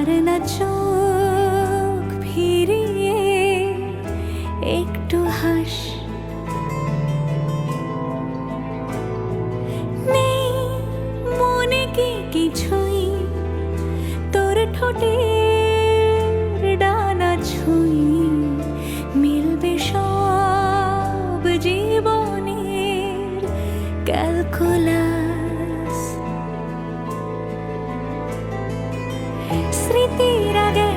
আর না চোখ ফিরিয়ে একটু হাস। নেই মনে কি কিছুই? তোর ঠোঁটের ডানা ছুঁই। মিলবে সব জীবনের ক্যালকুলাস। স্মৃতিরা পর